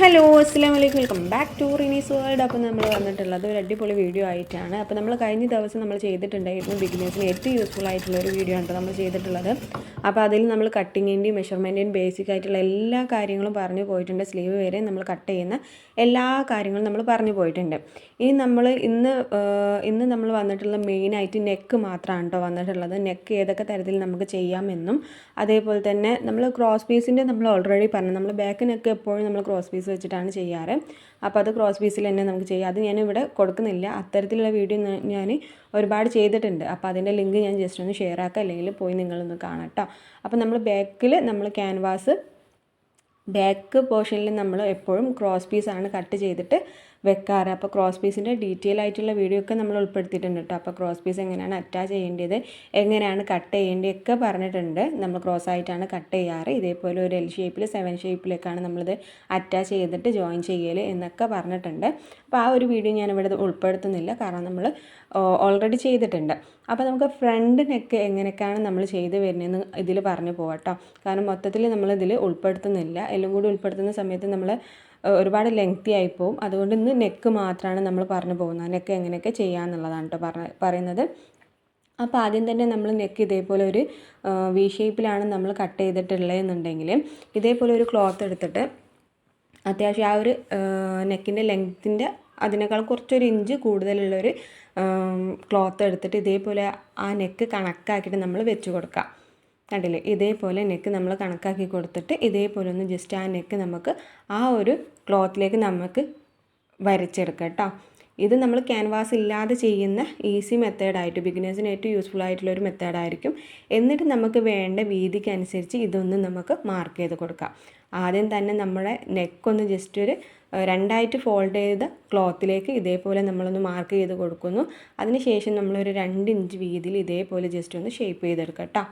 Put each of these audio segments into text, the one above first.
Hello അസ്സാം വലൈക്കും welcome back to Renee's world. അപ്പോൾ നമ്മൾ വന്നിട്ടുള്ളത് ഒരു അടിപൊളി വീഡിയോ ആയിട്ടാണ്. അപ്പോൾ നമ്മൾ കഴിഞ്ഞ ദിവസം നമ്മൾ ചെയ്തിട്ടുണ്ടായിരുന്നു ബിഗിനേഴ്സിന് ഏറ്റവും യൂസ്ഫുൾ ആയിട്ടുള്ള ഒരു വീഡിയോ ആണ് നമ്മൾ ചെയ്തിട്ടുള്ളത്. അപ്പോൾ അതിൽ നമ്മൾ കട്ടിങ്ങിന്റെയും മെഷർമെന്റിന്റെയും ബേസിക് ആയിട്ടുള്ള എല്ലാ കാര്യങ്ങളും പറഞ്ഞു പോയിട്ടുണ്ട്. സ്ലീവ് വരെ നമ്മൾ കട്ട് ചെയ്യുന്ന എല്ലാ കാര്യങ്ങളും നമ്മൾ പറഞ്ഞു പോയിട്ടുണ്ട്. ഇനി നമ്മൾ ഇന്ന് ഇന്ന് നമ്മൾ വന്നിട്ടുള്ള മെയിനായിട്ട് നെക്ക് മാത്രമാണ് കേട്ടോ വന്നിട്ടുള്ളത്. നെക്ക് ഏതൊക്കെ തരത്തിൽ നമുക്ക് ചെയ്യാമെന്നും അതേപോലെ തന്നെ നമ്മൾ ക്രോസ് പീസിന്റെ നമ്മൾ ഓൾറെഡി പറഞ്ഞു. നമ്മൾ ബാക്ക് നെക്ക് എപ്പോഴും നമ്മൾ ക്രോസ് പീസ് വെച്ചിട്ടാണ് ചെയ്യാറ്. അപ്പോൾ അത് ക്രോസ് പീസിൽ തന്നെ നമുക്ക് ചെയ്യാം. അത് ഞാൻ ഇവിടെ കൊടുക്കുന്നില്ല. അത്തരത്തിലുള്ള വീഡിയോ ഞാൻ ഒരുപാട് ചെയ്തിട്ടുണ്ട്. അപ്പോൾ അതിന്റെ ലിങ്ക് ഞാൻ ജസ്റ്റ് ഒന്ന് ഷെയർ ആക്കാം. അല്ലെങ്കിൽ പോയി നിങ്ങളൊന്ന് കാണാം കേട്ടോ അപ്പോൾ നമ്മൾ ബാക്കിൽ നമ്മൾ ക്യാൻവാസ് ബാക്ക് പോർഷനിൽ നമ്മൾ എപ്പോഴും ക്രോസ് പീസാണ് കട്ട് ചെയ്തിട്ട് വെക്കാറ്. അപ്പോൾ ക്രോസ് പീസിന്റെ ഡീറ്റെയിൽ ആയിട്ടുള്ള വീഡിയോ ഒക്കെ നമ്മൾ ഉൾപ്പെടുത്തിയിട്ടുണ്ട് കേട്ടോ അപ്പോൾ ക്രോസ് പീസ് എങ്ങനെയാണ് അറ്റാച്ച് ചെയ്യേണ്ടത് എങ്ങനെയാണ് കട്ട് ചെയ്യേണ്ടതൊക്കെ പറഞ്ഞിട്ടുണ്ട്. നമ്മൾ ക്രോസ് ആയിട്ടാണ് കട്ട് ചെയ്യാറ്. ഇതേപോലെ ഒരു എൽ ഷേപ്പിൽ സെവൻ ഷേപ്പിലേക്കാണ് നമ്മളിത് അറ്റാച്ച് ചെയ്തിട്ട് ജോയിൻ ചെയ്യൽ എന്നൊക്കെ പറഞ്ഞിട്ടുണ്ട്. അപ്പോൾ ആ ഒരു വീഡിയോ ഞാൻ ഇവിടെ ഉൾപ്പെടുത്തുന്നില്ല. കാരണം നമ്മൾ ഓൾറെഡി ചെയ്തിട്ടുണ്ട്. അപ്പോൾ നമുക്ക് ഫ്രണ്ട് നെക്ക് എങ്ങനെയൊക്കെയാണ് നമ്മൾ ചെയ്ത് വരുന്നതെന്ന് ഇതിൽ പറഞ്ഞു പോകട്ടോ കാരണം മൊത്തത്തിൽ നമ്മൾ ഇതിൽ ഉൾപ്പെടുത്തുന്നില്ല. എല്ലാം കൂടി ഉൾപ്പെടുത്തുന്ന സമയത്ത് നമ്മൾ ഒരുപാട് ലെങ്തി ആയി പോകും അതുകൊണ്ട് ഇന്ന് നെക്ക് മാത്രമാണ് നമ്മൾ പറഞ്ഞു പോകുന്നത്. നെക്ക് എങ്ങനെയൊക്കെ ചെയ്യാമെന്നുള്ളതാണ് കേട്ടോ പറഞ്ഞ പറയുന്നത്. അപ്പോൾ ആദ്യം തന്നെ നമ്മൾ നെക്ക് ഇതേപോലെ ഒരു വി ഷേപ്പിലാണ് നമ്മൾ കട്ട് ചെയ്തിട്ടുള്ളതെന്നുണ്ടെങ്കിൽ ഇതേപോലെ ഒരു ക്ലോത്ത് എടുത്തിട്ട് അത്യാവശ്യം ആ ഒരു നെക്കിന്റെ ലെങ്ത്തിന്റെ അതിനേക്കാൾ കുറച്ചൊരു ഇഞ്ച് കൂടുതലുള്ളൊരു ക്ലോത്ത് എടുത്തിട്ട് ഇതേപോലെ ആ നെക്ക് കണക്കാക്കിയിട്ട് നമ്മൾ വെച്ച് കൊടുക്കുക കണ്ടില്ലേ? ഇതേപോലെ നെക്ക് നമ്മൾ കണക്കാക്കി കൊടുത്തിട്ട് ഇതേപോലെ ഒന്ന് ജസ്റ്റ് ആ നെക്ക് നമുക്ക് ആ ഒരു ക്ലോത്തിലേക്ക് നമുക്ക് വരച്ചെടുക്കാം കേട്ടോ. ഇത് നമ്മൾ ക്യാൻവാസ് ഇല്ലാതെ ചെയ്യുന്ന ഈസി മെത്തേഡായിട്ട് ബിഗിനേഴ്സിന് ഏറ്റവും യൂസ്ഫുൾ ആയിട്ടുള്ള ഒരു മെത്തേഡായിരിക്കും എന്നിട്ട് നമുക്ക് വേണ്ട വീതിക്കനുസരിച്ച് ഇതൊന്ന് നമുക്ക് മാർക്ക് ചെയ്ത് കൊടുക്കാം. ആദ്യം തന്നെ നമ്മുടെ നെക്കൊന്ന് ജസ്റ്റ് ഒരു രണ്ടായിട്ട് ഫോൾഡ് ചെയ്ത ക്ലോത്തിലേക്ക് ഇതേപോലെ നമ്മളൊന്ന് മാർക്ക് ചെയ്ത് കൊടുക്കുന്നു. അതിനുശേഷം നമ്മളൊരു രണ്ട് ഇഞ്ച് വീതിയിൽ ഇതേപോലെ ജസ്റ്റ് ഒന്ന് ഷേപ്പ് ചെയ്തെടുക്കാം കേട്ടോ.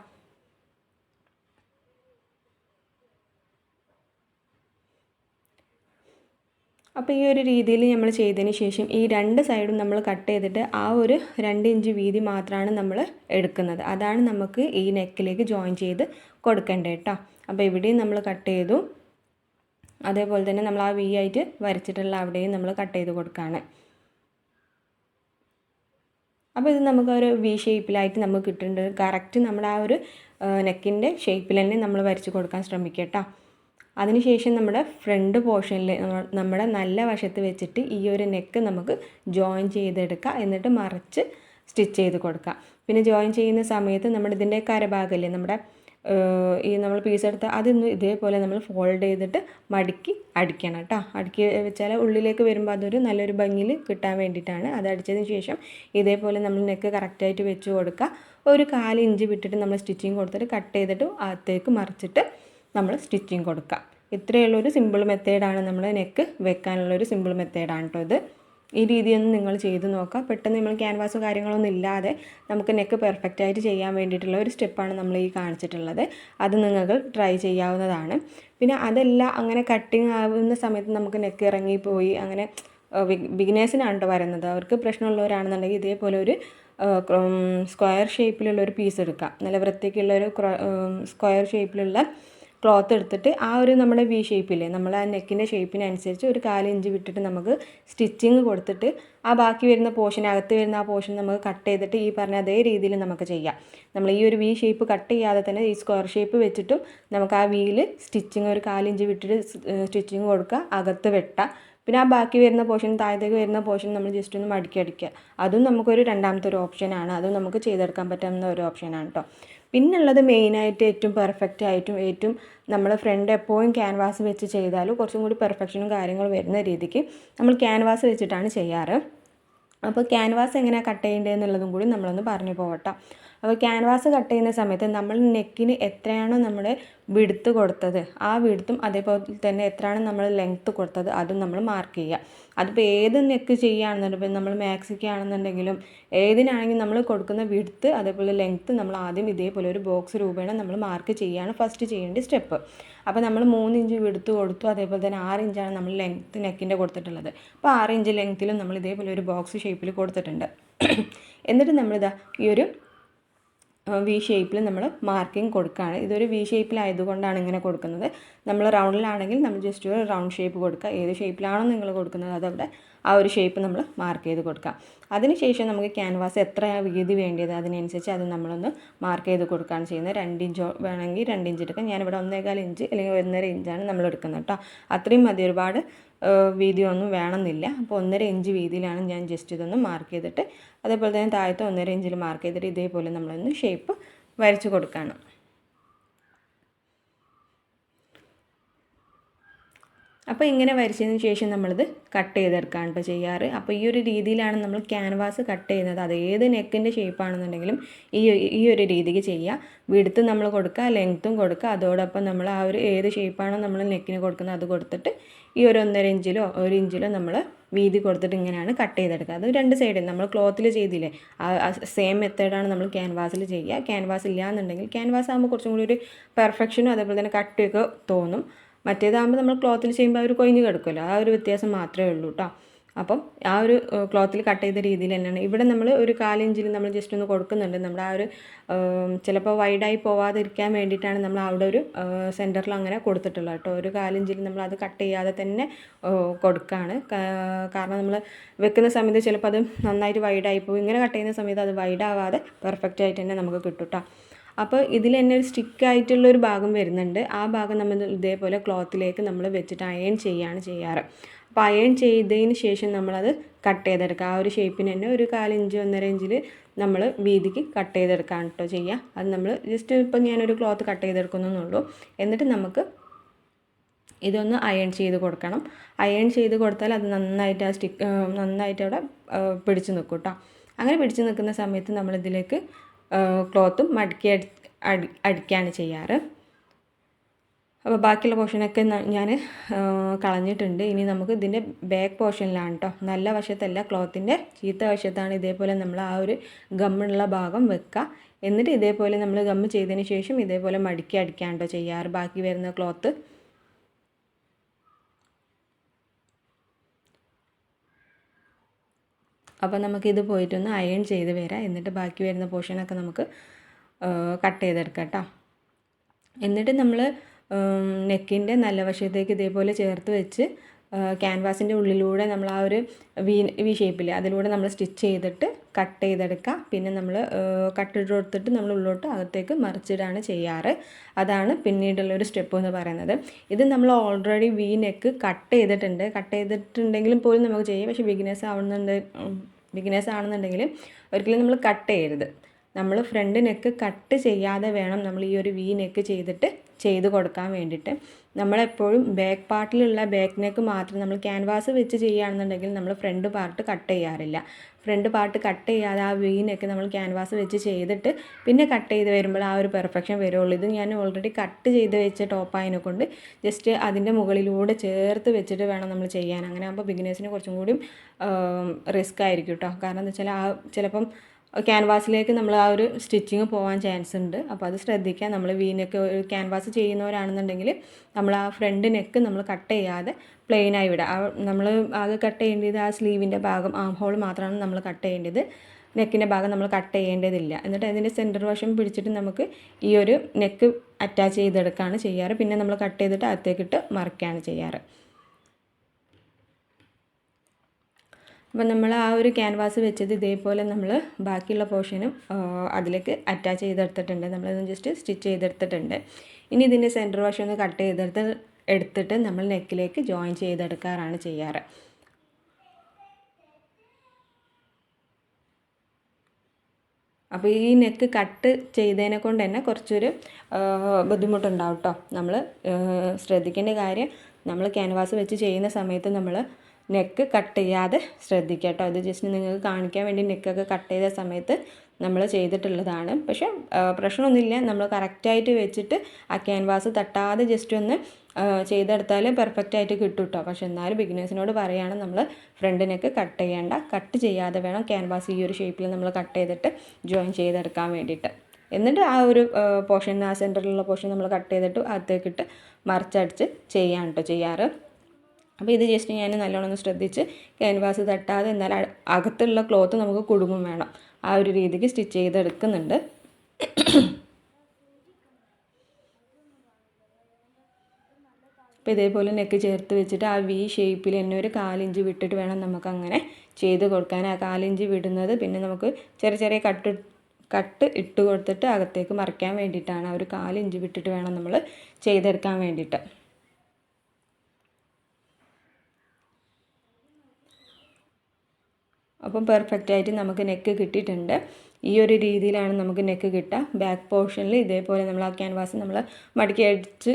അപ്പോൾ ഈ ഒരു രീതിയിൽ നമ്മൾ ചെയ്തതിന് ശേഷം ഈ രണ്ട് സൈഡും നമ്മൾ കട്ട് ചെയ്തിട്ട് ആ ഒരു രണ്ട് ഇഞ്ച് വീതി മാത്രമാണ് നമ്മൾ എടുക്കുന്നത്. അതാണ് നമുക്ക് ഈ നെക്കിലേക്ക് ജോയിൻ ചെയ്ത് കൊടുക്കേണ്ടത് കേട്ടോ. അപ്പോൾ ഇവിടെയും നമ്മൾ കട്ട് ചെയ്തു. അതേപോലെ തന്നെ നമ്മൾ ആ വി ആയിട്ട് വരച്ചിട്ടുള്ള അവിടെയും നമ്മൾ കട്ട് ചെയ്ത് കൊടുക്കുകയാണ്. അപ്പോൾ ഇത് നമുക്ക് ഒരു വി ഷേപ്പിലായിട്ട് നമുക്ക് കിട്ടുന്നുണ്ട്. കറക്റ്റ് നമ്മുടെ ആ ഒരു നെക്കിന്റെ ഷേപ്പിൽ തന്നെ നമ്മൾ വരച്ച് കൊടുക്കാൻ ശ്രമിക്കുക കേട്ടോ. അതിനുശേഷം നമ്മുടെ ഫ്രണ്ട് പോർഷനിൽ നമ്മുടെ നല്ല വശത്ത് വെച്ചിട്ട് ഈ ഒരു നെക്ക് നമുക്ക് ജോയിൻ ചെയ്തെടുക്കുക എന്നിട്ട് മറിച്ച് സ്റ്റിച്ച് ചെയ്ത് കൊടുക്കുക പിന്നെ ജോയിൻ ചെയ്യുന്ന സമയത്ത് നമ്മുടെ ഇതിന്റെ കരഭാഗമല്ലേ നമ്മുടെ ഈ നമ്മൾ പീസ് എടുത്ത അതിന്ന് ഇതേപോലെ നമ്മൾ ഫോൾഡ് ചെയ്തിട്ട് മടക്കി അടിക്കണം കേട്ടോ അടുക്കി വെച്ചാൽ ഉള്ളിലേക്ക് വരുമ്പോൾ അതൊരു നല്ലൊരു ഭംഗിയിൽ കിട്ടാൻ വേണ്ടിയിട്ടാണ്. അത് അടിച്ചതിന് ശേഷം ഇതേപോലെ നമ്മൾ നെക്ക് കറക്റ്റായിട്ട് വെച്ച് കൊടുക്കുക. ഒരു കാൽ ഇഞ്ച് വിട്ടിട്ട് നമ്മൾ സ്റ്റിച്ചിങ് കൊടുത്തിട്ട് കട്ട് ചെയ്തിട്ട് അകത്തേക്ക് മറിച്ചിട്ട് നമ്മൾ സ്റ്റിച്ചിങ് കൊടുക്കുക. ഇത്രയുള്ളൊരു സിമ്പിൾ മെത്തേഡാണ് നമ്മൾ നെക്ക് വെക്കാനുള്ളൊരു സിമ്പിൾ മെത്തേഡാണ് കേട്ടോ ഇത്. ഈ രീതിയൊന്നും നിങ്ങൾ ചെയ്ത് നോക്കുക. പെട്ടെന്ന് നമ്മൾ ക്യാൻവാസോ കാര്യങ്ങളൊന്നും ഇല്ലാതെ നമുക്ക് നെക്ക് പെർഫെക്റ്റ് ആയിട്ട് ചെയ്യാൻ വേണ്ടിയിട്ടുള്ള ഒരു സ്റ്റെപ്പാണ് നമ്മൾ ഈ കാണിച്ചിട്ടുള്ളത്. അത് നിങ്ങൾക്ക് ട്രൈ ചെയ്യാവുന്നതാണ്. പിന്നെ അതല്ല അങ്ങനെ കട്ടിങ് ആവുന്ന സമയത്ത് നമുക്ക് നെക്ക് ഇറങ്ങിപ്പോയി അങ്ങനെ ബിഗിനേഴ്സിനാണ് കേട്ടോ വരുന്നത്. അവർക്ക് പ്രശ്നമുള്ളവരാണെന്നുണ്ടെങ്കിൽ ഇതേപോലെ ഒരു സ്ക്വയർ ഷേപ്പിലുള്ള ഒരു പീസ് എടുക്കുക. നല്ല വൃത്തിക്കുള്ള ഒരു സ്ക്വയർ ഷേപ്പിലുള്ള ക്ലോത്ത് എടുത്തിട്ട് ആ ഒരു നമ്മുടെ വി ഷേപ്പില്ലേ നമ്മൾ ആ നെക്കിന്റെ ഷേപ്പിനനുസരിച്ച് ഒരു കാൽ ഇഞ്ച് വിട്ടിട്ട് നമുക്ക് സ്റ്റിച്ചിങ് കൊടുത്തിട്ട് ആ ബാക്കി വരുന്ന പോർഷൻ അകത്ത് വരുന്ന ആ പോർഷൻ നമുക്ക് കട്ട് ചെയ്തിട്ട് ഈ പറഞ്ഞ അതേ രീതിയിൽ നമുക്ക് ചെയ്യാം. നമ്മൾ ഈ ഒരു വി ഷേപ്പ് കട്ട് ചെയ്യാതെ തന്നെ ഈ സ്ക്വയർ ഷേപ്പ് വെച്ചിട്ടും നമുക്ക് ആ വിയിൽ സ്റ്റിച്ചിങ് ഒരു കാലിഞ്ച് വിട്ടിട്ട് സ്റ്റിച്ചിങ് കൊടുക്കുക അകത്ത് വെട്ടുക പിന്നെ ആ ബാക്കി വരുന്ന പോർഷൻ താഴത്തേക്ക് വരുന്ന പോർഷൻ നമ്മൾ ജസ്റ്റ് ഒന്ന് മടക്കി അടിക്കുക. അതും നമുക്കൊരു രണ്ടാമത്തെ ഒരു ഓപ്ഷനാണ് അതും നമുക്ക് ചെയ്തെടുക്കാൻ പറ്റുന്ന ഒരു ഓപ്ഷനാണ് കേട്ടോ പിന്നുള്ളത് മെയിനായിട്ട് ഏറ്റവും പെർഫെക്റ്റ് ആയിട്ടും ഏറ്റവും നമ്മൾ ഫ്രണ്ട് എപ്പോഴും ക്യാൻവാസ് വെച്ച് ചെയ്താൽ കുറച്ചും കൂടി പെർഫെക്ഷനും കാര്യങ്ങളും വരുന്ന രീതിക്ക് നമ്മൾ ക്യാൻവാസ് വെച്ചിട്ടാണ് ചെയ്യാറ്. അപ്പോൾ ക്യാൻവാസ് എങ്ങനെയാണ് കട്ട് ചെയ്യേണ്ടത് എന്നുള്ളതും കൂടി നമ്മളൊന്ന് പറഞ്ഞു പോകട്ടെ. അപ്പോൾ ക്യാൻവാസ് കട്ട് ചെയ്യുന്ന സമയത്ത് നമ്മൾ നെക്കിന് എത്രയാണോ നമ്മൾ വിടുത്ത് കൊടുത്തത് ആ വിടുത്തും അതേപോലെ തന്നെ എത്രയാണ് നമ്മൾ ലെങ്ത്ത് കൊടുത്തത് അതും നമ്മൾ മാർക്ക് ചെയ്യുക. അതിപ്പോൾ ഏത് നെക്ക് ചെയ്യുകയാണെന്നുണ്ടെങ്കിൽ നമ്മൾ മാക്സിക്ക് ആണെന്നുണ്ടെങ്കിലും ഏതിനാണെങ്കിലും നമ്മൾ കൊടുക്കുന്ന വിടുത്ത് അതേപോലെ ലെങ്ത്ത് നമ്മൾ ആദ്യം ഇതേപോലെ ഒരു ബോക്സ് രൂപേണ നമ്മൾ മാർക്ക് ചെയ്യുകയാണ് ഫസ്റ്റ് ചെയ്യേണ്ട സ്റ്റെപ്പ് അപ്പോൾ നമ്മൾ മൂന്ന് ഇഞ്ച് വിടുത്ത് കൊടുത്തു അതേപോലെ തന്നെ ആറ് ഇഞ്ചാണ് നമ്മൾ ലെങ്ത്ത് നെക്കിന്റെ കൊടുത്തിട്ടുള്ളത്. അപ്പോൾ ആറ് ഇഞ്ച് ലെങ്ത്തിലും നമ്മൾ ഇതേപോലെ ഒരു ബോക്സ് ഷേപ്പിൽ കൊടുത്തിട്ടുണ്ട്. എന്നിട്ട് നമ്മളിതാ ഈ ഒരു വി ഷേപ്പിൽ നമ്മൾ മാർക്കിംഗ് കൊടുക്കുകയാണ് ഇതൊരു വി ഷേപ്പിലായതുകൊണ്ടാണ് ഇങ്ങനെ കൊടുക്കുന്നത്. നമ്മൾ റൗണ്ടിലാണെങ്കിൽ നമ്മൾ ജസ്റ്റ് ഒരു റൗണ്ട് ഷേപ്പ് കൊടുക്കുക. ഏത് ഷേപ്പിലാണോ നിങ്ങൾ കൊടുക്കുന്നത് അതവിടെ ആ ഒരു ഷേപ്പ് നമ്മൾ മാർക്ക് ചെയ്ത് കൊടുക്കുക. അതിനുശേഷം നമുക്ക് ക്യാൻവാസ് എത്ര വീതി വേണ്ടിയത് അതിനനുസരിച്ച് അത് നമ്മളൊന്ന് മാർക്ക് ചെയ്ത് കൊടുക്കുകയാണ് ചെയ്യുന്നത്. രണ്ട് ഇഞ്ചോ വേണമെങ്കിൽ രണ്ട് ഇഞ്ച് എടുക്കാം. ഞാനിവിടെ ഒന്നേകാൽ ഇഞ്ച് അല്ലെങ്കിൽ ഒന്നര ഇഞ്ചാണ് നമ്മൾ എടുക്കുന്നത് കേട്ടോ. അത്രയും മതി. ഒരുപാട് വീതിയൊന്നും വേണമെന്നില്ല. അപ്പോൾ ഒന്നര ഇഞ്ച് വീതിയിലാണ് ഞാൻ ജസ്റ്റ് ഇതൊന്ന് മാർക്ക് ചെയ്തിട്ട് അതേപോലെ തന്നെ താഴത്തെ ഒന്നര ഇഞ്ചിൽ മാർക്ക് ചെയ്തിട്ട് ഇതേപോലെ നമ്മളൊന്ന് ഷേപ്പ് വരച്ച് കൊടുക്കുകയാണ് അപ്പോൾ ഇങ്ങനെ വരച്ചതിന് ശേഷം നമ്മളിത് കട്ട് ചെയ്തെടുക്കുകയാണ് കേട്ടോ ചെയ്യാറ്. അപ്പോൾ ഈ ഒരു രീതിയിലാണ് നമ്മൾ ക്യാൻവാസ് കട്ട് ചെയ്യുന്നത്. അത് ഏത് നെക്കിന്റെ ഷേപ്പാണെന്നുണ്ടെങ്കിലും ഈ ഈ ഒരു രീതിക്ക് ചെയ്യുക വിടുത്ത് നമ്മൾ കൊടുക്കുക ലെങ്ത്തും കൊടുക്കുക. അതോടൊപ്പം നമ്മൾ ആ ഒരു ഏത് ഷേപ്പാണോ നമ്മൾ നെക്കിന് കൊടുക്കുന്നത് അത് കൊടുത്തിട്ട് ഈ ഒരു ഒന്നര ഇഞ്ചിലോ ഒരു ഇഞ്ചിലോ നമ്മൾ വീതി കൊടുത്തിട്ട് ഇങ്ങനെയാണ് കട്ട് ചെയ്തെടുക്കുക. അത് രണ്ട് സൈഡിൽ നമ്മൾ ക്ലോത്തിൽ ചെയ്തില്ലേ? സെയിം മെത്തേഡാണ് നമ്മൾ ക്യാൻവാസിൽ ചെയ്യുക ക്യാൻവാസ് ഇല്ല എന്നുണ്ടെങ്കിൽ ക്യാൻവാസ് ആകുമ്പോൾ കുറച്ചും കൂടി ഒരു പെർഫെക്ഷനും അതേപോലെ തന്നെ കട്ടൊക്കെ തോന്നും. മറ്റേതാകുമ്പോൾ നമ്മൾ ക്ലോത്തിൽ ചെയ്യുമ്പോൾ അവർ കൊയിഞ്ഞ് കിടക്കുമല്ലോ ആ ഒരു വ്യത്യാസം മാത്രമേ ഉള്ളൂ കേട്ടോ അപ്പം ആ ഒരു ക്ലോത്തിൽ കട്ട് ചെയ്ത രീതിയിൽ തന്നെയാണ്. ഇവിടെ നമ്മൾ ഒരു കാലിഞ്ചിൽ നമ്മൾ ജസ്റ്റ് ഒന്ന് കൊടുക്കുന്നുണ്ട്. നമ്മൾ ആ ഒരു ചിലപ്പോൾ വൈഡായി പോവാതിരിക്കാൻ വേണ്ടിയിട്ടാണ് നമ്മൾ അവിടെ ഒരു സെന്ററിൽ അങ്ങനെ കൊടുത്തിട്ടുള്ളത് കേട്ടോ ഒരു കാലിഞ്ചിൽ നമ്മൾ അത് കട്ട് ചെയ്യാതെ തന്നെ കൊടുക്കുകയാണ് കാരണം നമ്മൾ വെക്കുന്ന സമയത്ത് ചിലപ്പോൾ അത് നന്നായിട്ട് വൈഡായി പോകും ഇങ്ങനെ കട്ട് ചെയ്യുന്ന സമയത്ത് അത് വൈഡാവാതെ പെർഫെക്റ്റ് ആയിട്ട് തന്നെ നമുക്ക് കിട്ടും കേട്ടോ അപ്പോൾ ഇതിൽ തന്നെ ഒരു സ്റ്റിക്കായിട്ടുള്ളൊരു ഭാഗം വരുന്നുണ്ട്. ആ ഭാഗം നമ്മൾ ഇതേപോലെ ക്ലോത്തിലേക്ക് നമ്മൾ വെച്ചിട്ട് അയൺ ചെയ്യുകയാണ് ചെയ്യാറ്. അപ്പോൾ അയൺ ചെയ്തതിന് ശേഷം നമ്മളത് കട്ട് ചെയ്തെടുക്കുക. ആ ഒരു ഷേപ്പിന് തന്നെ ഒരു കാലിഞ്ച് ഒന്നര ഇഞ്ചിൽ നമ്മൾ വീതിക്ക് കട്ട് ചെയ്തെടുക്കുകയാണ് കേട്ടോ ചെയ്യുക. അത് നമ്മൾ ജസ്റ്റ് ഇപ്പം ഞാനൊരു ക്ലോത്ത് കട്ട് ചെയ്തെടുക്കുന്നുള്ളൂ എന്നിട്ട് നമുക്ക് ഇതൊന്ന് അയൺ ചെയ്ത് കൊടുക്കണം. അയൺ ചെയ്ത് കൊടുത്താൽ അത് നന്നായിട്ട് ആ സ്റ്റിക്ക് നന്നായിട്ട് അവിടെ പിടിച്ച് നിൽക്കും കേട്ടോ അങ്ങനെ പിടിച്ച് നിൽക്കുന്ന സമയത്ത് നമ്മളിതിലേക്ക് ക്ലോത്തും മടക്കി അടി അടി അടിക്കുകയാണ് ചെയ്യാറ്. അപ്പോൾ ബാക്കിയുള്ള പോർഷനൊക്കെ ഞാൻ കളഞ്ഞിട്ടുണ്ട്. ഇനി നമുക്ക് ഇതിന്റെ ബാക്ക് പോർഷനിലാണ് കേട്ടോ നല്ല വശത്തല്ല ക്ലോത്തിന്റെ ചീത്ത വശത്താണ് ഇതേപോലെ നമ്മൾ ആ ഒരു ഗമ്മുള്ള ഭാഗം വെക്കുക എന്നിട്ട് ഇതേപോലെ നമ്മൾ ഗമ്മ് ചെയ്തതിന് ശേഷം ഇതേപോലെ മടക്കി അടിക്കാൻ കേട്ടോ ചെയ്യാറ്. ബാക്കി വരുന്ന ക്ലോത്ത് അപ്പോൾ നമുക്കിത് പോയിട്ടൊന്ന് അയൺ ചെയ്ത് വരാം. എന്നിട്ട് ബാക്കി വരുന്ന പോർഷനൊക്കെ നമുക്ക് കട്ട് ചെയ്തെടുക്കാം കേട്ടോ. എന്നിട്ട് നമ്മൾ നെക്കിന്റെ നല്ല വശത്തേക്ക് ഇതേപോലെ ചേർത്ത് വെച്ച് ക്യാൻവാസിന്റെ ഉള്ളിലൂടെ നമ്മൾ ആ ഒരു വി വി ഷേപ്പിൽ അതിലൂടെ നമ്മൾ സ്റ്റിച്ച് ചെയ്തിട്ട് കട്ട് ചെയ്തെടുക്കുക പിന്നെ നമ്മൾ കട്ട് കൊടുത്തിട്ട് നമ്മൾ ഉള്ളോട്ട് അകത്തേക്ക് മറിച്ചിടാണ് ചെയ്യാറ്. അതാണ് പിന്നീടുള്ള ഒരു സ്റ്റെപ്പ് എന്ന് പറയുന്നത്. ഇത് നമ്മൾ ഓൾറെഡി വി നെക്ക് കട്ട് ചെയ്തിട്ടുണ്ട്. കട്ട് ചെയ്തിട്ടുണ്ടെങ്കിലും പോലും നമുക്ക് ചെയ്യാം. പക്ഷേ ബിഗിനേഴ്സ് ആവുന്നുണ്ട് ബിഗിനേഴ്സ് ആണെന്നുണ്ടെങ്കിൽ ഒരിക്കലും നമ്മൾ കട്ട് ചെയ്യരുത്. നമ്മൾ ഫ്രണ്ട് നെക്ക് കട്ട് ചെയ്യാതെ വേണം നമ്മൾ ഈ ഒരു വി നെക്ക് ചെയ്തിട്ട് ചെയ്ത് കൊടുക്കാൻ വേണ്ടിയിട്ട്. നമ്മളെപ്പോഴും ബാക്ക് പാർട്ടിലുള്ള ബാക്ക് നെക്ക് മാത്രം നമ്മൾ ക്യാൻവാസ് വെച്ച് ചെയ്യുകയാണെന്നുണ്ടെങ്കിൽ നമ്മൾ ഫ്രണ്ട് പാർട്ട് കട്ട് ചെയ്യാറില്ല. ഫ്രണ്ട് പാർട്ട് കട്ട് ചെയ്യാതെ ആ വി നെക്ക് നമ്മൾ ക്യാൻവാസ് വെച്ച് ചെയ്തിട്ട് പിന്നെ കട്ട് ചെയ്ത് വരുമ്പോൾ ആ ഒരു പെർഫെക്ഷൻ വരുള്ളൂ. ഇത് ഞാൻ ഓൾറെഡി കട്ട് ചെയ്ത് വെച്ച ടോപ്പായതിനെ കൊണ്ട് ജസ്റ്റ് അതിന്റെ മുകളിലൂടെ ചേർത്ത് വെച്ചിട്ട് വേണം നമ്മൾ ചെയ്യാൻ. അങ്ങനെ ആകുമ്പോൾ ബിഗിനേഴ്സിന് കുറച്ചും കൂടി റിസ്ക് ആയിരിക്കും കേട്ടോ കാരണം എന്താ വെച്ചാൽ ആ ചിലപ്പം ക്യാൻവാസിലേക്ക് നമ്മൾ ആ ഒരു സ്റ്റിച്ചിങ് പോകാൻ ചാൻസ് ഉണ്ട്. അപ്പോൾ അത് ശ്രദ്ധിക്കുക. നമ്മൾ വീനൊക്കെ ക്യാൻവാസ് ചെയ്യുന്നവരാണെന്നുണ്ടെങ്കിൽ നമ്മൾ ആ ഫ്രണ്ട് നെക്ക് നമ്മൾ കട്ട് ചെയ്യാതെ പ്ലെയിനായി വിടുക നമ്മൾ അത് കട്ട് ചെയ്യേണ്ടത് ആ സ്ലീവിന്റെ ഭാഗം ആം ഹോൾ മാത്രമാണ് നമ്മൾ കട്ട് ചെയ്യേണ്ടത്. നെക്കിന്റെ ഭാഗം നമ്മൾ കട്ട് ചെയ്യേണ്ടതില്ല. എന്നിട്ട് അതിന്റെ സെന്റർ വശം പിടിച്ചിട്ട് നമുക്ക് ഈ ഒരു നെക്ക് അറ്റാച്ച് ചെയ്തെടുക്കുകയാണ് ചെയ്യാറ്. പിന്നെ നമ്മൾ കട്ട് ചെയ്തിട്ട് അകത്തേക്കിട്ട് മറിക്കുകയാണ് ചെയ്യാറ്. അപ്പോൾ നമ്മൾ ആ ഒരു ക്യാൻവാസ് വെച്ചത് ഇതേപോലെ നമ്മൾ ബാക്കിയുള്ള പോർഷനും അതിലേക്ക് അറ്റാച്ച് ചെയ്തെടുത്തിട്ടുണ്ട്. നമ്മളത് ജസ്റ്റ് സ്റ്റിച്ച് ചെയ്തെടുത്തിട്ടുണ്ട്. ഇനി ഇതിന്റെ സെന്റർ വശം ഒന്ന് കട്ട് ചെയ്തെടുത്ത് എടുത്തിട്ട് നമ്മൾ നെക്കിലേക്ക് ജോയിൻ ചെയ്തെടുക്കാറാണ് ചെയ്യാറ്. അപ്പോൾ ഈ നെക്ക് കട്ട് ചെയ്തതിനെ കൊണ്ട് തന്നെ കുറച്ചൊരു ബുദ്ധിമുട്ടുണ്ടാവും കേട്ടോ നമ്മൾ ശ്രദ്ധിക്കേണ്ട കാര്യം നമ്മൾ ക്യാൻവാസ് വെച്ച് ചെയ്യുന്ന സമയത്ത് നമ്മൾ നെക്ക് കട്ട് ചെയ്യാതെ ശ്രദ്ധിക്കുക കേട്ടോ. ഇത് ജസ്റ്റ് നിങ്ങൾക്ക് കാണിക്കാൻ വേണ്ടി നെക്കൊക്കെ കട്ട് ചെയ്ത സമയത്ത് നമ്മൾ ചെയ്തിട്ടുള്ളതാണ്. പക്ഷേ പ്രശ്നമൊന്നുമില്ല. നമ്മൾ കറക്റ്റായിട്ട് വെച്ചിട്ട് ആ ക്യാൻവാസ് തട്ടാതെ ജസ്റ്റ് ഒന്ന് ചെയ്തെടുത്താൽ പെർഫെക്റ്റ് ആയിട്ട് കിട്ടും കേട്ടോ പക്ഷെ എന്നാലും ബിഗിനേഴ്സിനോട് പറയുകയാണ് നമ്മൾ ഫ്രണ്ടിനൊക്കെ നെക്ക് കട്ട് ചെയ്യേണ്ട. കട്ട് ചെയ്യാതെ വേണം ക്യാൻവാസ് ഈ ഒരു ഷേപ്പിൽ നമ്മൾ കട്ട് ചെയ്തിട്ട് ജോയിൻ ചെയ്തെടുക്കാൻ വേണ്ടിയിട്ട്. എന്നിട്ട് ആ ഒരു പോർഷൻ ആ സെന്ററിലുള്ള പോർഷൻ നമ്മൾ കട്ട് ചെയ്തിട്ട് അകത്തേക്കിട്ട് മറിച്ചടിച്ച് ചെയ്യാൻ കേട്ടോ ചെയ്യാറ്. അപ്പോൾ ഇത് ജസ്റ്റ് ഞാൻ നല്ലോണം ഒന്ന് ശ്രദ്ധിച്ച് ക്യാൻവാസ് തട്ടാതെ എന്നാൽ അകത്തുള്ള ക്ലോത്ത് നമുക്ക് കുടുങ്ങും വേണം. ആ ഒരു രീതിക്ക് സ്റ്റിച്ച് ചെയ്തെടുക്കുന്നുണ്ട്. അപ്പോൾ ഇതേപോലെ നെക്ക് ചേർത്ത് വെച്ചിട്ട് ആ വി ഷേപ്പിൽ തന്നെ ഒരു കാലിഞ്ച് വിട്ടിട്ട് വേണം നമുക്ക് അങ്ങനെ ചെയ്ത് കൊടുക്കാൻ. ആ കാലിഞ്ച് വിടുന്നത് പിന്നെ നമുക്ക് ചെറിയ ചെറിയ കട്ട് കട്ട് ഇട്ട് കൊടുത്തിട്ട് അകത്തേക്ക് മറിക്കാൻ വേണ്ടിയിട്ടാണ് ആ ഒരു കാലിഞ്ച് വിട്ടിട്ട് വേണം നമ്മൾ ചെയ്തെടുക്കാൻ വേണ്ടിയിട്ട്. അപ്പം പെർഫെക്റ്റ് ആയിട്ട് നമുക്ക് നെക്ക് കിട്ടിയിട്ടുണ്ട്. ഈ ഒരു രീതിയിലാണ് നമുക്ക് നെക്ക് കിട്ടുക. ബാക്ക് പോർഷനിൽ ഇതേപോലെ നമ്മൾ ആ ക്യാൻവാസ് നമ്മൾ മടക്കി അടിച്ച്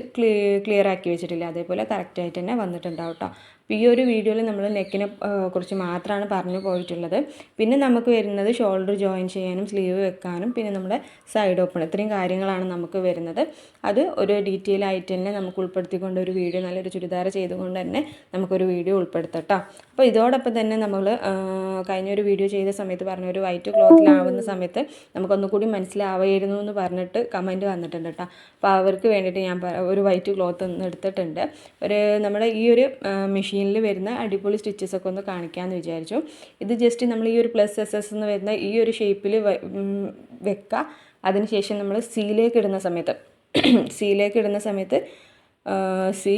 ക്ലിയർ ആക്കി വെച്ചിട്ടില്ല. അതേപോലെ കറക്റ്റായിട്ട് തന്നെ വന്നിട്ടുണ്ടാവും കേട്ടോ അപ്പോൾ ഈ ഒരു വീഡിയോയിൽ നമ്മൾ നെക്കിനെ കുറിച്ച് മാത്രമാണ് പറഞ്ഞു പോയിട്ടുള്ളത്. പിന്നെ നമുക്ക് വരുന്നത് ഷോൾഡർ ജോയിൻ ചെയ്യാനും സ്ലീവ് വെക്കാനും പിന്നെ നമ്മുടെ സൈഡ് ഓപ്പൺ ഇത്രയും കാര്യങ്ങളാണ് നമുക്ക് വരുന്നത്. അത് ഒരു ഡീറ്റെയിൽ ആയിട്ട് തന്നെ നമുക്ക് ഉൾപ്പെടുത്തിക്കൊണ്ട് ഒരു വീഡിയോ നല്ലൊരു ചുരിദാർ ചെയ്തുകൊണ്ട് തന്നെ നമുക്കൊരു വീഡിയോ ഉൾപ്പെടുത്തട്ടോ അപ്പോൾ ഇതോടൊപ്പം തന്നെ നമ്മൾ കഴിഞ്ഞൊരു വീഡിയോ ചെയ്ത സമയത്ത് പറഞ്ഞ ഒരു വൈറ്റ് ക്ലോത്തിലാവുന്ന സമയത്ത് നമുക്കൊന്നുകൂടി മനസ്സിലാവായിരുന്നു എന്ന് പറഞ്ഞിട്ട് കമന്റ് വന്നിട്ടുണ്ട് കേട്ടോ അപ്പോൾ അവർക്ക് വേണ്ടിയിട്ട് ഞാൻ ഒരു വൈറ്റ് ക്ലോത്ത് ഒന്ന് എടുത്തിട്ടുണ്ട്. ഒരു നമ്മുടെ ഈ ഒരു മെഷീനിൽ വരുന്ന അടിപൊളി സ്റ്റിച്ചസ് ഒക്കെ ഒന്ന് കാണിക്കാമെന്ന് വിചാരിച്ചു. ഇത് ജസ്റ്റ് നമ്മൾ ഈ ഒരു പ്ലസ് എസ് എസ് എന്ന് വരുന്ന ഈ ഒരു ഷേപ്പിൽ വെക്കുക അതിനുശേഷം നമ്മൾ സീലേക്ക് ഇടുന്ന സമയത്ത് സീലേക്ക് ഇടുന്ന സമയത്ത് സി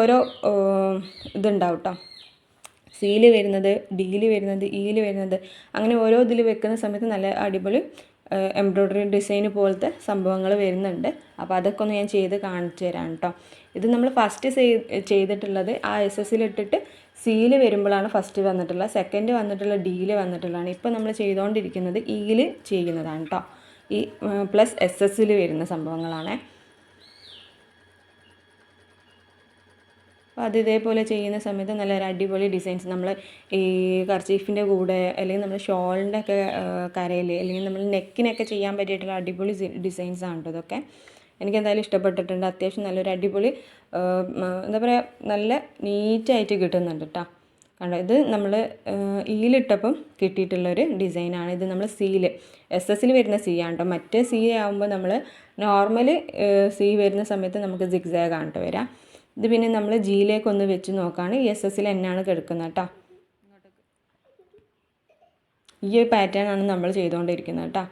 ഓരോ ഇതുണ്ടാവും കേട്ടോ സിയിൽ വരുന്നത് ഡിയിൽ വരുന്നത് ഇയിൽ വരുന്നത്. അങ്ങനെ ഓരോ ഇതിൽ വെക്കുന്ന സമയത്ത് നല്ല അടിപൊളി എംബ്രോയ്ഡറി ഡിസൈൻ പോലത്തെ സംഭവങ്ങൾ വരുന്നുണ്ട്. അപ്പോൾ അതൊക്കെ ഒന്ന് ഞാൻ ചെയ്ത് കാണിച്ചു തരാം കേട്ടോ ഇത് നമ്മൾ ഫസ്റ്റ് ചെയ്തിട്ടുള്ളത് ആ എസ് എസ് ഇട്ടിട്ട് സിയിൽ വരുമ്പോഴാണ് ഫസ്റ്റ് വന്നിട്ടുള്ളത്. സെക്കൻഡ് വന്നിട്ടുള്ള ഡിയിൽ വന്നിട്ടുള്ളതാണ്. ഇപ്പോൾ നമ്മൾ ചെയ്തുകൊണ്ടിരിക്കുന്നത് ഇയിൽ ചെയ്യുന്നതാണ് കേട്ടോ ഈ പ്ലസ് എസ് എസ്സിൽ വരുന്ന സംഭവങ്ങളാണ്. അപ്പോൾ അത് ഇതേപോലെ ചെയ്യുന്ന സമയത്ത് നല്ല അടിപൊളി ഡിസൈൻസ് നമ്മൾ ഈ കർച്ചീഫിന്റെ കൂടെ അല്ലെങ്കിൽ നമ്മൾ ഷോളിന്റെ ഒക്കെ കരയിൽ അല്ലെങ്കിൽ നമ്മൾ നെക്കിനൊക്കെ ചെയ്യാൻ പറ്റിയിട്ടുള്ള അടിപൊളി ഡിസൈൻസ് ആണ് ഇതൊക്കെ. എനിക്ക് എന്തായാലും ഇഷ്ടപ്പെട്ടിട്ടുണ്ട്. അത്യാവശ്യം നല്ലൊരു അടിപൊളി എന്താ പറയുക നല്ല നീറ്റായിട്ട് കിട്ടുന്നുണ്ട് കേട്ടോ കണ്ടോ? ഇത് നമ്മൾ ഈലിട്ടപ്പം കിട്ടിയിട്ടുള്ളൊരു ഡിസൈനാണ് ഇത് നമ്മൾ സീൽ എസ് എസ്സിൽ വരുന്ന സി ആണ് കേട്ടോ മറ്റേ സി ആകുമ്പോൾ നമ്മൾ നോർമൽ സീ വരുന്ന സമയത്ത് നമുക്ക് സിക്സാഗ് ആണ് കേട്ടോ വരാം. ഇത് പിന്നെ നമ്മൾ ജിയിലേക്ക് ഒന്ന് വെച്ച് നോക്കുകയാണ് എസ് എസിൽ എന്നാണ് കിടക്കുന്നത് കേട്ടോ ഈ ഒരു പാറ്റേൺ ആണ് നമ്മൾ ചെയ്തുകൊണ്ടിരിക്കുന്നത് കേട്ടോ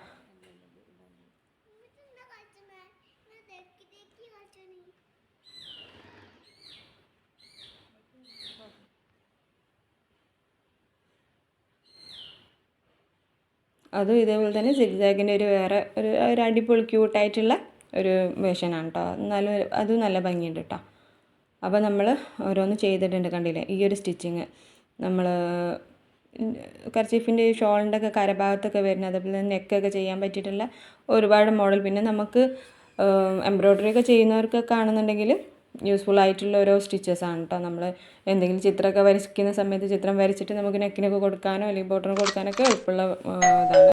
അതും ഇതേപോലെ തന്നെ സിഗ്സാഗിന്റെ ഒരു വേറെ ഒരു ഒരു അടിപൊളി ക്യൂട്ടായിട്ടുള്ള ഒരു വേഷനാണ് കേട്ടോ എന്നാലും അതും നല്ല ഭംഗിയുണ്ട് കേട്ടോ അപ്പോൾ നമ്മൾ ഓരോന്ന് ചെയ്തിട്ടുണ്ട് കണ്ടില്ലേ? ഈ ഒരു സ്റ്റിച്ചിങ്. നമ്മൾ കർച്ചീഫിന്റെ ഷോളിന്റെ ഒക്കെ കരഭാഗത്തൊക്കെ വരുന്നത് അതേപോലെ നെക്കൊക്കെ ചെയ്യാൻ പറ്റിയിട്ടുള്ള ഒരുപാട് മോഡൽ. പിന്നെ നമുക്ക് എംബ്രോയ്ഡറി ഒക്കെ ചെയ്യുന്നവർക്കൊക്കെ ആണെന്നുണ്ടെങ്കിൽ യൂസ്ഫുൾ ആയിട്ടുള്ള ഓരോ സ്റ്റിച്ചസ് ആണ് കേട്ടോ. നമ്മൾ എന്തെങ്കിലും ചിത്രമൊക്കെ വരയ്ക്കുന്ന സമയത്ത് ചിത്രം വരച്ചിട്ട് നമുക്ക് നെക്കിനൊക്കെ കൊടുക്കാനോ അല്ലെങ്കിൽ ബോട്ടറിന് കൊടുക്കാനൊക്കെ എളുപ്പമുള്ള ഇതാണ്.